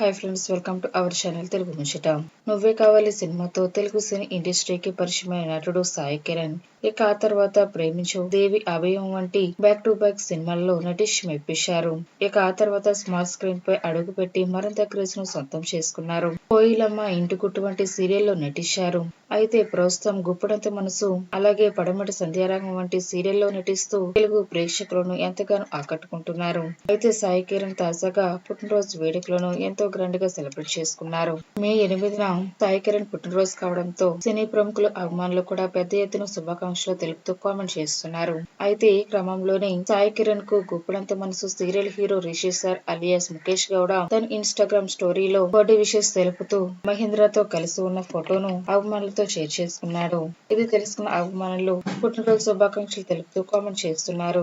Hi friends welcome to our channel Telugu ముచ్చట నువ్వే కావాలి సినిమాతో తెలుగు సినీ ఇండస్ట్రీకి పరిచయమైన నటుడు సాయి కిరణ్. ఇక ఆ తర్వాత ప్రేమించు దేవి అభయం వంటి బ్యాక్ టు బ్యాక్ సినిమాల్లో నటిష్ మెప్పించారు. ఇక ఆ తర్వాత స్మాల్ స్క్రీన్ పై అడుగు పెట్టి మరింత క్రేజ్ను సొంతం చేసుకున్నారు. కోయిలమ్మ ఇంటి గుట్టు వంటి సీరియల్లో నటించారు. అయితే ప్రస్తుతం గుప్పడంత మనసు అలాగే పడమటి సంధ్యారాగం వంటి సీరియల్లో నటిస్తూ తెలుగు ప్రేక్షకులను ఎంతగానో ఆకట్టుకుంటున్నారు. అయితే సాయి కిరణ్ తాజాగా పుట్టినరోజు వేడుకలను ఎంతో గ్రాండ్గా సెలబ్రేట్ చేసుకున్నారు. మే ఎనిమిదిన సాయి కిరణ్ పుట్టినరోజు కావడంతో సినీ ప్రముఖులు అభిమానులు కూడా పెద్ద ఎత్తున శుభాకాంక్షలు తెలుపుతూ కామెంట్ చేస్తున్నారు. అయితే ఈ క్రమంలోనే Sai కిరణ్కు Guppedantha Manasu serial hero Rishi sir alias Mukesh Gowda తన ఇన్స్టాగ్రామ్ స్టోరీలో బర్త్డే విషెస్ తెలుపుతూ మహేంద్రతో కలిసి ఉన్న ఫోటోను అభిమానులతో షేర్ చేసుకున్నాడు. ఇది తెలుసుకున్న అభిమానులు పుట్టినరోజు శుభాకాంక్షలు తెలుపుతూ కామెంట్ చేస్తున్నారు.